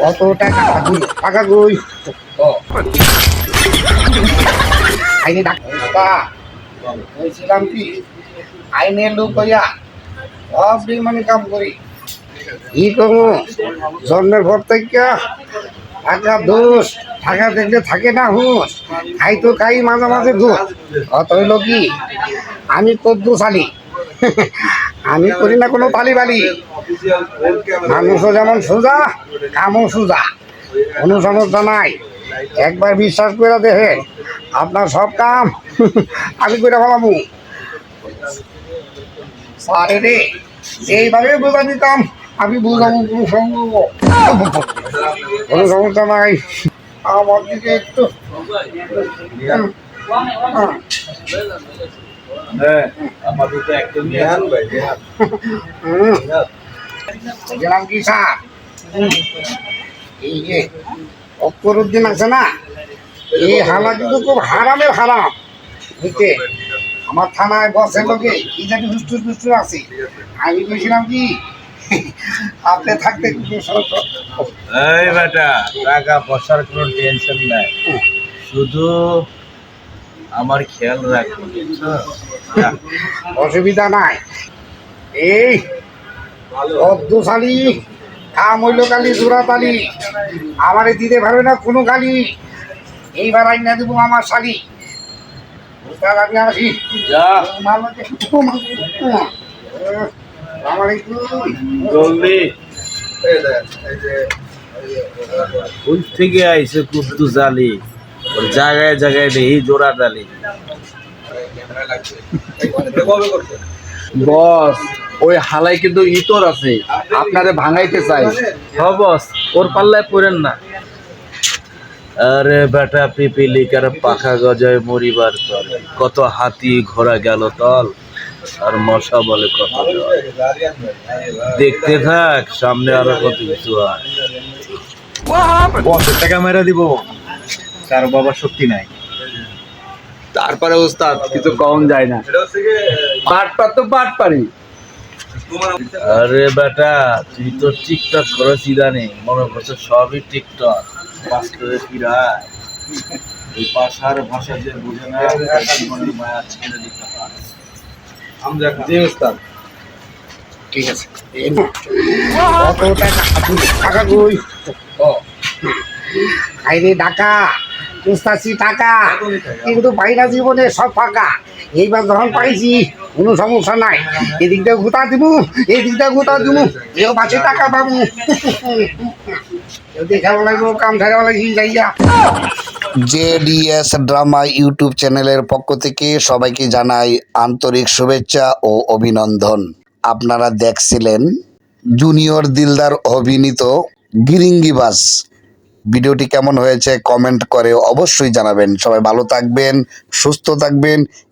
কত টাকা? টাকা কই আইনে ডাক্তার কি আইনের লোক হইয়া মানে কাম করি। কি করব? জন্মের পর থেকে টাকা দোষ টাকা দেখলে থাকে না হুঁশ। খাই তো খাই, মাঝে মাঝে ঘুষ অত হইল কি, আমি কদ্দুশালী আমি করি না কোনো তালি বালি মানুষও যেমন সোজা কামও সোজা। কোনো সমস্যা নাই। একবার বিশ্বাস করে দেখে আপনার সব কাম আমি করে ফেলামু সারে রে এইভাবে বোঝা দিতাম আমি বুঝাবো কোনো সমস্যা কোনো সমস্যা নাই। আমার দিকে একটু। হ্যাঁ। আমাদের তো একদম ধ্যান ভাই ধ্যান। এই যে আছে না এই হালা কিন্তু খুব হারামের হারাম বুঝতে আমার থানায় বসের লোকে কি জানি হুস্টুর হুস্টুর আছে আমি বলছিলাম কি আপনি থাকতে এই বেটা টাকা পয়সার কোনো টেনশন নাই শুধু আমার খেয়াল রাখব অসুবিধা নাই এই অদ্দুশালী কাম হইল কালি জোড়াতালি আমারে দিতে পারবে না কোনো গালি। এইবার আইনা দেবো আমার শালি। বুঝতে আমি আসি। যা। জলদি। ওই থেকে আইসে কুদ্দু জালি? ওর জায়গায় জায়গায় দেখি জোড়া ডালি বস। ওই হালাই কিন্তু ইতর আছে। আপনারে ভাঙাইতে চাই। হ বস। ওর পাল্লায় পড়েন না। আরে বেটা পিপিলিকার পাখা গজায় মরিবার তল। কত হাতি ঘোড়া গেল তল। আর মশা বলে কত দেখতে থাক সামনে আরও কত কিছু হয়। টাকা মেরা দিব। তার বাবার শক্তি নাই। তারপরে ওস্তাদ কিছু কম যায় না। পাট পাট তো পাট পারি আরে বেটা তুই তো টিকটক ইদানিং মনে করছ সবই টিকটক। বাস্তবে ফিরায় এই ভাষার ভাষা যে বুঝে না জীবনের মায়া ছেড়ে দিতে পারে ওস্তাদ। ঠিক আছে। এই কত টাকা টাকা কই ও আইরে টাকা টাকা কিন্তু বাইরা জীবনে সব ফাঁকা। এইবার যখন পাইছি, কোনো সমস্যা নাই। এদিক দিয়ে দিব এদিক দিয়ে দিব এও পাশে টাকা পাবো। কেউ দেখা লাগবো, কাম লাগি যাইয়া। জেডিএস ড্রামা ইউটিউব চ্যানেলের পক্ষ থেকে সবাইকে জানাই আন্তরিক শুভেচ্ছা ও অভিনন্দন। আপনারা দেখছিলেন জুনিয়র দিলদার অভিনীত গিরিঙ্গিবাস ভিডিওটি কেমন হয়েছে কমেন্ট করে অবশ্যই জানাবেন। সবাই ভালো থাকবেন, সুস্থ থাকবেন